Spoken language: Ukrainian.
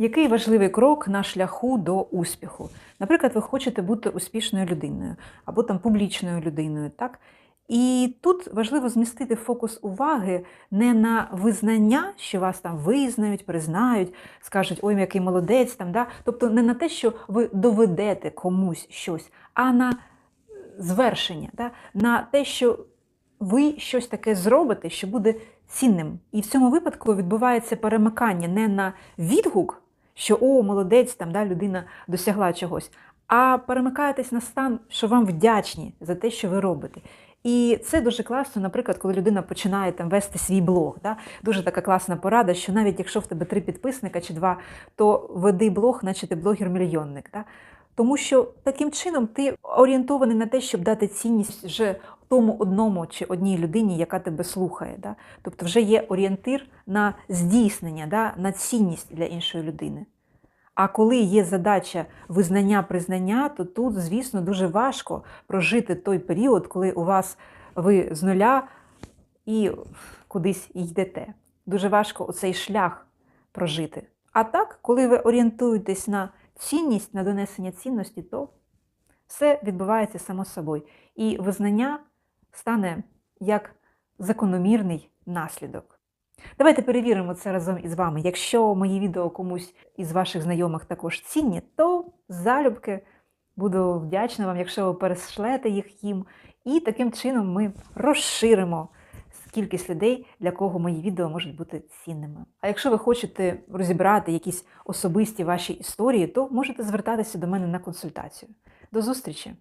Який важливий крок на шляху до успіху? Наприклад, ви хочете бути успішною людиною або там публічною людиною, так? І тут важливо змістити фокус уваги не на визнання, що вас там визнають, признають, скажуть, ой, який молодець там, да? тобто не на те, що ви доведете комусь щось, а на звершення, да? на те, що ви щось таке зробите, що буде цінним. І в цьому випадку відбувається перемикання не на відгук, що о, молодець, там да, людина досягла чогось, а перемикаєтесь на стан, що вам вдячні за те, що ви робите. І це дуже класно, наприклад, коли людина починає там вести свій блог. Да? Дуже така класна порада, що навіть якщо в тебе три підписника чи два, то веди блог, наче ти блогер-мільйонник. Да? Тому що таким чином ти орієнтований на те, щоб дати цінність вже тому одному чи одній людині, яка тебе слухає. Да? Тобто вже є орієнтир на здійснення, да? на цінність для іншої людини. А коли є задача визнання, признання, то тут, звісно, дуже важко прожити той період, коли у вас ви з нуля і кудись йдете. Дуже важко оцей шлях прожити. А так, коли ви орієнтуєтесь на цінність, на донесення цінності, то все відбувається само собою. І визнання стане як закономірний наслідок. Давайте перевіримо це разом із вами. Якщо мої відео комусь із ваших знайомих також цінні, то залюбки буду вдячна вам, якщо ви перешлете їх їм. І таким чином ми розширимо кількість людей, для кого мої відео можуть бути цінними. А якщо ви хочете розібрати якісь особисті ваші історії, то можете звертатися до мене на консультацію. До зустрічі!